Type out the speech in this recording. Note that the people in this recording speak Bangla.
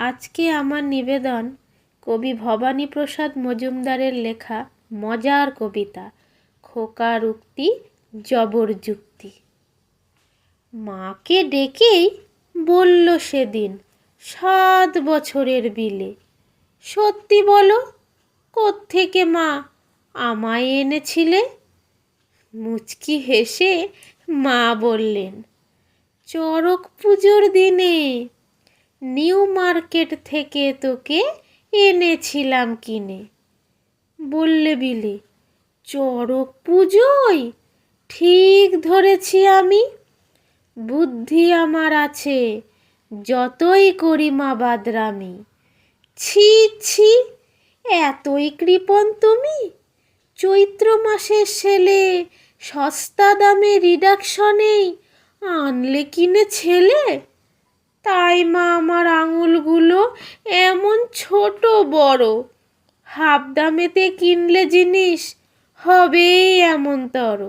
আজকে আমার নিবেদন কবি ভবানীপ্রসাদ মজুমদারের লেখা মজার কবিতা, খোকার উক্তি, জবর যুক্তি। মাকে ডেকেই বলল সেদিন সাত বছরের বিলে। সত্যি বলো, কোত্থেকে মা আমায় এনেছিলে? মুচকি হেসে মা বললেন চড়ক পুজোর দিনে নিউ মার্কেট থেকে তোকে এনেছিলাম কিনে। বললে বিলে, চড়ক পুজোয়? ঠিক ধরেছি আমি। বুদ্ধি আমার আছে, যতই করি মা বাদরামি। ছি ছি, এতই কৃপণ তুমি। চৈত্র মাসের সেলে সস্তা দামে রিডাকশনেই আনলে কিনে ছেলে? তাই মা আমার আঙুলগুলো এমন ছোট বড়। হাফ দামেতে কিনলে জিনিস হবেই এমন তর।